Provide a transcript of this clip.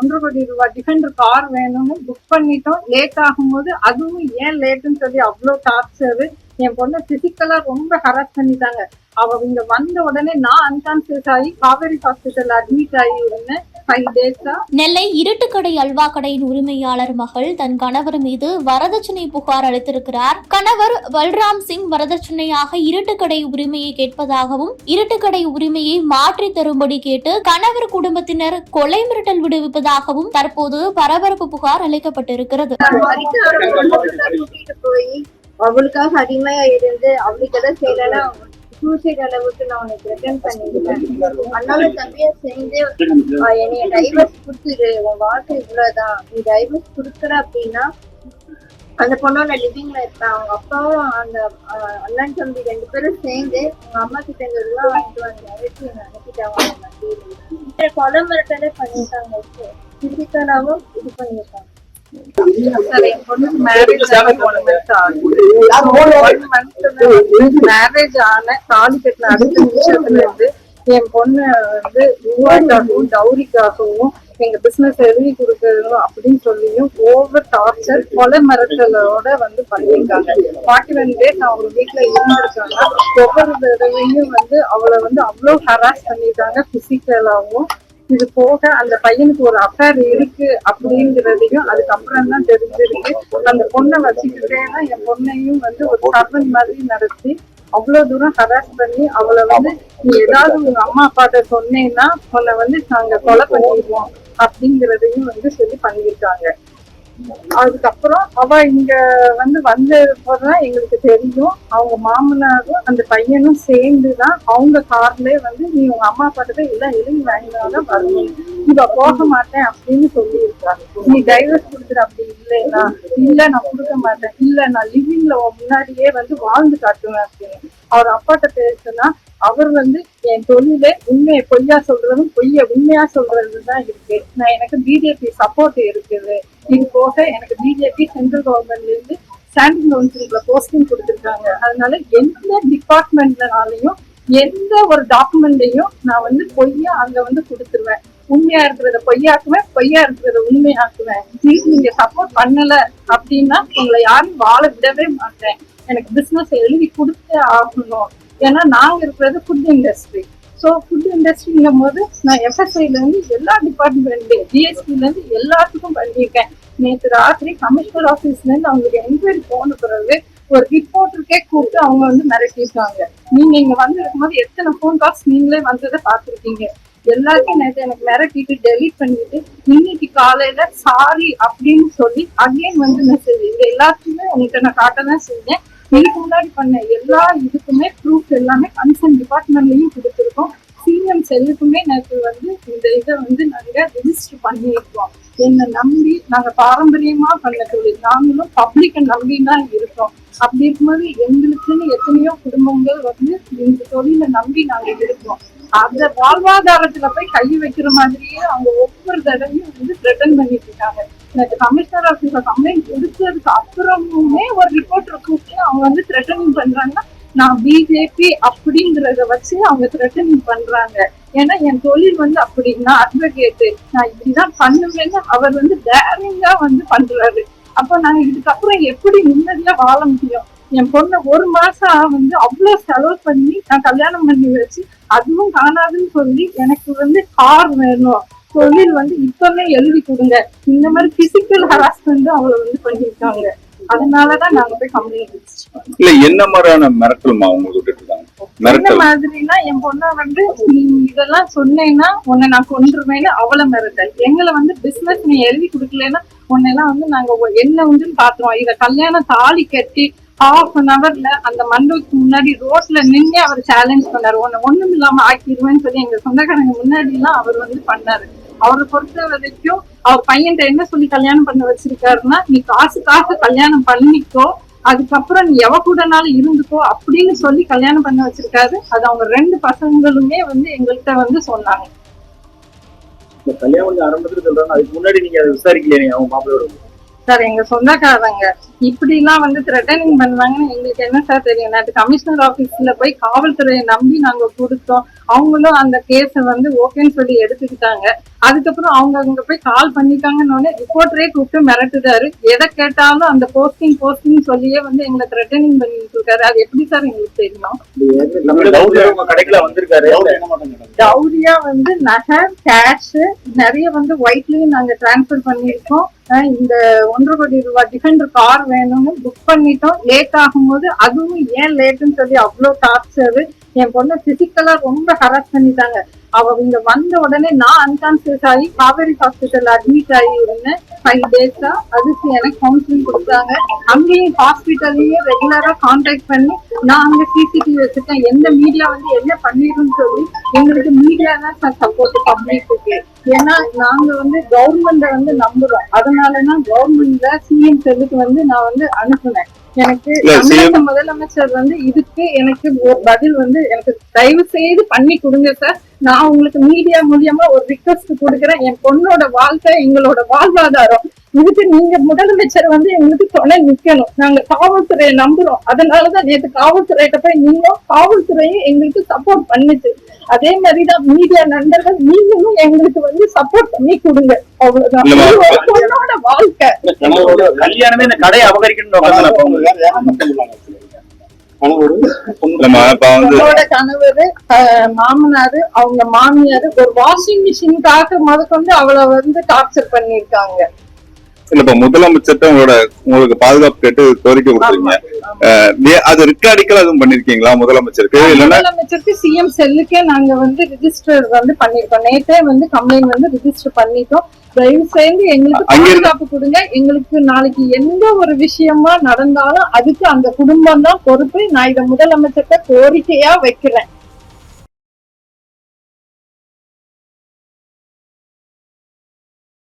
ஒன்றரை கோடி ரூபாய் டிஃபெண்டர் கார் வேணும்னு புக் பண்ணிட்டோம். லேட் ஆகும்போது அதுவும் ஏன் லேட்டுன்னு சொல்லி அவ்வளோ டார்ச்சரு என் பொண்ணை பிசிக்கலா ரொம்ப ஹராஸ் பண்ணிட்டாங்க. அவ இங்க வந்த உடனே நான் அன்கான்சியஸ் ஆகி காவேரி ஹாஸ்பிட்டல் அட்மிட் ஆகி இருந்தேன். நெல்லை இருட்டுக்கடை அல்வா கடையின் உரிமையாளர் மகள் தன் கணவர் மீது வரதட்சணை புகார் அளித்திருக்கிறார். கணவர் பல்ராம் சிங் வரதட்சணையாக இருட்டுக்கடை உரிமையை கேட்பதாகவும் இருட்டுக்கடை உரிமையை மாற்றி தரும்படி கேட்டு கணவர் குடும்பத்தினர் கொலை மிரட்டல் விடுவிப்பதாகவும் தற்போது பரபரப்பு புகார் அளிக்கப்பட்டிருக்கிறது. அவளுக்காக அடிமையா இருந்து அவளுக்கு எதாவது சூசைட் அளவுக்கு நான் உனக்கு ரிட்டர்ன் பண்ணிருக்கேன் அண்ணாலும் தம்பியா சேர்ந்து ஆஹ் என்னைய டைவர்ஸ் கொடுத்துரு. உன் வாழ்க்கை இவ்வளவுதான். நீ டைவர்ஸ் கொடுக்குற அப்படின்னா அந்த பொண்ணோட லிவிங்ல இருப்பேன் அவங்க அப்பாவும் அந்த அண்ணன் தம்பி ரெண்டு பேரும் சேர்ந்து உங்க அம்மா கிட்ட இருந்து வாங்கிட்டு வந்து மிரட்டி என்னை அனுப்பிட்டாங்க. கொலை மிரட்டலே பண்ணிட்டாங்க. பிசிக்கலாவும் இது பொண்ணுக்கு மேரேஜ் ஆன தாலி கட்டின அடுத்த நிமிஷத்துல இருந்து என் பொண்ணு வந்து ரூபாய்க்காகவும் டவுரிக்காகவும் எங்க பிசினஸ் எழுதி கொடுக்கணும் அப்படின்னு சொல்லியும் ஓவர் டார்ச்சர் கொலை மிரட்டலோட வந்து பண்ணியிருக்காங்க. ஃபார்ட்டி ஒன் டேஸ் அவங்க வீட்டுல இருந்திருக்காங்க ஒவ்வொரு தடவையும் வந்து அவளை வந்து அவ்வளோ ஹராஸ் பண்ணியிருக்காங்க பிசிக்கலாகவும் இது போக அந்த பையனுக்கு ஒரு அஃபேர் இருக்கு அப்படிங்கிறதையும் அதுக்கப்புறம் தான் தெரிஞ்சிருக்கு. அந்த பொண்ணை வச்சுக்கிட்டே தான் என் பொண்ணையும் வந்து ஒரு சர்வன் மாதிரி நடத்தி அவ்வளவு தூரம் ஹராஸ் பண்ணி அவளை வந்து நீ ஏதாவது உங்க அம்மா அப்பாட்ட சொன்னேன்னா உன்னை வந்து நாங்க கொலை பண்ணிடுவோம் அப்படிங்கிறதையும் வந்து சொல்லி பண்ணியிருக்காங்க. அதுக்கப்புறம் அவ இங்க வந்து வந்தப்பதான் எங்களுக்கு தெரியும். அவங்க மாமனாரும் அந்த பையனும் சேர்ந்து தான் அவங்க கார்லயே வந்து நீ உங்க அம்மா பாட்டு எல்லாம் எழுதி வாங்கினாலும் வரணும். இவ போக மாட்டேன் அப்படின்னு சொல்லி நீ டைவர்ஸ் கொடுக்குற அப்படி இல்லைன்னா இல்ல நான் கொடுக்க மாட்டேன் இல்ல நான் லிவிங்ல முன்னாடியே வந்து வாழ்ந்து காட்டுவேன் அப்படின்னு. அவர் அப்பாட்ட பேசுனா அவர் வந்து என் தொழிலே உண்மையை பொய்யா சொல்றதும் பொய்ய உண்மையா சொல்றதுதான் இருக்கு. நான் எனக்கு பிஜேபி சப்போர்ட் இருக்குது. இது போக எனக்கு பிஜேபி சென்ட்ரல் கவர்மெண்ட்ல இருந்து ஸ்டாண்டிங் கவுன்சிலிங்ல போஸ்டிங் கொடுத்துருக்காங்க. அதனால எந்த டிபார்ட்மெண்ட்னாலையும் எந்த ஒரு டாக்குமெண்ட்டையும் நான் வந்து பொய்யா அங்க வந்து கொடுத்துருவேன். உண்மையா இருக்கிறத பொய்யாக்குவேன் பொய்யா இருக்கிறத உண்மையாக்குவேன். நீங்க சப்போர்ட் பண்ணல அப்படின்னா உங்களை யாரும் வாழ விடவே மாட்டேன். எனக்கு பிசினஸ் எழுதி கொடுத்தே ஆகணும். ஏன்னா நாங்க இருக்கிறது ஃபுட் இண்டஸ்ட்ரி ஸோ ஃபுட் இண்டஸ்ட்ரிங்கும் போது நான் எஃப்எஸ்ஐல இருந்து எல்லா டிபார்ட்மெண்ட்லேயும் ஜிஎஸ்டில இருந்து எல்லாத்துக்கும் பண்ணியிருக்கேன். நேற்று ராத்திரி கமிஷனர் ஆஃபீஸ்ல இருந்து அவங்களுக்கு என்கொயரி போன பிறகு ஒரு ரிப்போர்ட்டருக்கே கூப்பிட்டு அவங்க வந்து மிரட்டிருக்காங்க நீங்க இங்க வந்து இருக்கும்போது எத்தனை ஃபோன் கால்ஸ் நீங்களே வந்ததை பார்த்துருக்கீங்க. எல்லாத்தையும் நேற்று எனக்கு மிரட்டிட்டு டெலீட் பண்ணிட்டு இன்னைக்கு காலையில சாரி அப்படின்னு சொல்லி அகைன் வந்து மெசேஜ் இது எல்லாத்தையுமே உங்ககிட்ட நான் காட்ட தான் செஞ்சேன். இதுக்கு முன்னாடி பண்ண எல்லா இதுக்குமே ப்ரூஃப் எல்லாமே கன்சர்ன் டிபார்ட்மெண்ட்லயும் கொடுத்துருக்கோம். சிஎம் செல்லுக்குமே நேற்று வந்து இந்த இதை வந்து நாங்க ரிஜிஸ்டர் பண்ணியிருக்கோம். என்னை நம்பி நாங்க பாரம்பரியமா பண்ண தொழில். நாங்களும் பப்ளிக்கை நம்பி தான் இருக்கோம். அப்படி இருக்கும்போது எங்களுக்குன்னு எத்தனையோ குடும்பங்கள் வந்து இந்த தொழிலை நம்பி நாங்க இருக்கோம். அந்த வாழ்வாதாரத்துல போய் கை வைக்கிற மாதிரியே அவங்க ஒவ்வொரு தடவையும் வந்து த்ரெட்டன் பண்ணிட்டு இருக்காங்க. எனக்கு கமிஷனர் ஆஃபீஸ்ல கம்ப்ளைண்ட் கொடுத்ததுக்கு அப்புறமுமே ஒரு ரிப்போர்ட்டர் கூப்பிட்டு அவங்க வந்து த்ரெட்டனிங் பண்றாங்கன்னா நான் பிஜேபி அப்படிங்கறத வச்சு அவங்க த்ரெட்டனிங் பண்றாங்க. ஏன்னா என் தொழில் வந்து அப்படி நான் அட்வொகேட்டு நான் இப்படிதான் பண்ணுவேன்னு அவர் வந்து டேரிங்கா வந்து பண்றாரு. அப்ப நாங்க இதுக்கப்புறம் எப்படி நிம்மதியா வாழ முடியும்? என் பொண்ணை ஒரு மாசம் வந்து அவ்வளவு செலவு பண்ணி நான் கல்யாணம் பண்ணி வச்சு அதுவும் காணாதுன்னு சொல்லி எனக்கு வந்து கார் வேணும். தொழில் வந்து இப்பவே எழுதி கொடுங்க. இந்த மாதிரி பிசிக்கல் ஹராஸ்மெண்ட் அவளை வந்து பண்ணிருக்காங்க அதனாலதான் நாங்க போய் கம்ப்ளைண்ட் இல்ல என்ன மாதிரியான மிரட்டல்மா உங்களுக்கு இந்த மாதிரினா என் பொண்ணை வந்து நீ இதெல்லாம் சொன்னேன்னா உன்னை நான் கொன்றுவேன்னு அவளை மிரட்டல். எங்களை வந்து பிசினஸ் நீ எழுதி கொடுக்கலன்னா உன்னையெல்லாம் வந்து நாங்க என்ன உண்டுன்னு பாத்துருவோம் இத கல்யாணம் தாலி கட்டி ஹாஃப் அன் ஹவர்ல அந்த மண்டபத்துக்கு முன்னாடி ரோட்ல நின்று அவர் சேலஞ்ச் பண்ணாரு. உன்னை ஒண்ணும் இல்லாம ஆக்கிடுவேன்னு சொல்லி எங்க சொந்தக்காரங்க முன்னாடி எல்லாம் அவர் வந்து பண்ணாரு. அவரை பொறுத்த வரைக்கும் அவர் பையன் என்ன சொல்லி கல்யாணம் பண்ண வச்சிருக்காருன்னா நீ காசுக்காக கல்யாணம் பண்ணிக்கோ அதுக்கப்புறம் நீ எவ கூடனாலும் இருந்துக்கோ அப்படின்னு சொல்லி கல்யாணம் பண்ண வச்சிருக்காரு. அது அவங்க ரெண்டு பசங்களுமே வந்து எங்கள்கிட்ட வந்து சொன்னாங்க. கல்யாணம் ஆரம்பத்துல சொல்றாங்க அதுக்கு முன்னாடி நீங்க அதை விசாரிக்கலையே அவங்க மாப்பிள்ளையோட சார் எங்க சொந்தக்காரங்க. இப்படி எல்லாம் வந்து த்ரெட்டனிங் பண்ணாங்கன்னு எங்களுக்கு என்ன சார் தெரியும்? நேற்று கமிஷனர் ஆபீஸ்ல போய் காவல்துறையை நம்பி நாங்க கொடுத்தோம். அவங்களும் அந்த கேஸை வந்து ஓகேன்னு சொல்லி எடுத்துக்கிட்டாங்க. அதுக்கப்புறம் அவங்க அங்க போய் கால் பண்ணிட்டாங்கன்னு ரிப்போர்ட்டரே கூப்பிட்டு மிரட்டுதாரு எதை கேட்டாலும் அந்த போஸ்டிங் போஸ்டிங் சொல்லியே வந்து எங்களை த்ரெட்டனிங் பண்ணிட்டு இருக்காரு அது எப்படி சார் எங்களுக்கு தெரியும்? டவுரியா வந்து நகை கேஷ் நிறைய வந்து ஒயிட்லயும் நாங்க டிரான்ஸ்ஃபர் பண்ணிருக்கோம் அஹ் இந்த ஒன்றரை கோடி ரூபாய் டிஃபெண்டர் கார் வேணும்னு புக் பண்ணிட்டோம். லேட் ஆகும்போது அதுவும் ஏன் லேட்டுன்னு சொல்லி அவ்வளோ டார்ச்சர் என் பொண்ணு பிசிக்கலா ரொம்ப ஹராஸ் பண்ணிட்டாங்க. அவ இங்க வந்த உடனே நான் அன்கான்சியஸ் ஆகி காவேரி ஹாஸ்பிட்டல் அட்மிட் ஆகி இருந்தேன் ஃபைவ் டேஸா அதுக்கு எனக்கு கவுன்சிலிங் கொடுத்தாங்க. அங்கேயும் ஹாஸ்பிட்டல்லையும் ரெகுலரா கான்டாக்ட் பண்ணி நான் அங்க சிசிடிவி வச்சிருக்கேன். எந்த மீடியா வந்து என்ன பண்ணிருன்னு சொல்லி எங்களுக்கு மீடியா தான் சப்போர்ட் பப்ளிக்கு ஏன்னா நாங்க வந்து கவர்மெண்ட வந்து நம்புறோம். அதனாலதான் கவர்மெண்ட்ல சிஎம் செல்லுக்கு வந்து நான் வந்து அனுப்புனேன். எனக்கு முதலமைச்சர் வந்து இதுக்கு எனக்கு ஒரு பதில் வந்து எனக்கு தயவு செய்து பண்ணி கொடுங்க சார். நான் உங்களுக்கு மீடியா மூலியமா ஒரு ரிக்வஸ்ட் கொடுக்குறேன். என் பொண்ணோட வாழ்க்கை எங்களோட வாழ்வாதாரம். இதுக்கு நீங்க முதலமைச்சர் வந்து எங்களுக்கு துணை நிக்கணும். நாங்க காவல்துறையை நம்புறோம். அதனாலதான் நேற்று காவல்துறையிட்ட போய் நீங்களும் காவல்துறையும் எங்களுக்கு சப்போர்ட் பண்ணுச்சு. அதே மாதிரிதான் மீடியா நண்பர்கள் நீங்களும் எங்களுக்கு வந்து சப்போர்ட் பண்ணி கொடுங்க. அவ்வளவுதான். பொண்ணோட வாழ்க்கை. கல்யாணமே இந்த கடையை அபகரிக்கணும் கணவர் மாமனாரு அவங்க மாமியாரு ஒரு வாஷிங் மிஷினுக்காக முதற்கொண்டு அவளை வந்து டார்ச்சர் பண்ணிருக்காங்க இல்ல இப்ப முதலமைச்சர்ட்ட உங்களோட உங்களுக்கு பாதுகாப்பு கேட்டு கோரிக்கை கொடுத்துருங்க அது ரிக்கார்டிக்கல் அதுவும் பண்ணிருக்கீங்களா முதலமைச்சருக்கு? இல்லன்னா முதலமைச்சருக்கு சிஎம் செல்லுக்கே நாங்க வந்து ரிஜிஸ்டர் வந்து பண்ணிருக்கோம். நேத்தே வந்து கம்ப்ளைண்ட் வந்து ரிஜிஸ்டர் பண்ணிட்டோம். தயவு செய்து எங்களுக்கு பாதுகாப்பு கொடுங்க. எங்களுக்கு நாளைக்கு எந்த ஒரு விஷயமா நடந்தாலும் அதுக்கு அந்த குடும்பம் தான் பொறுப்பு. நான் இதை முதலமைச்சர்கிட்ட கோரிக்கையா வைக்கிறேன்.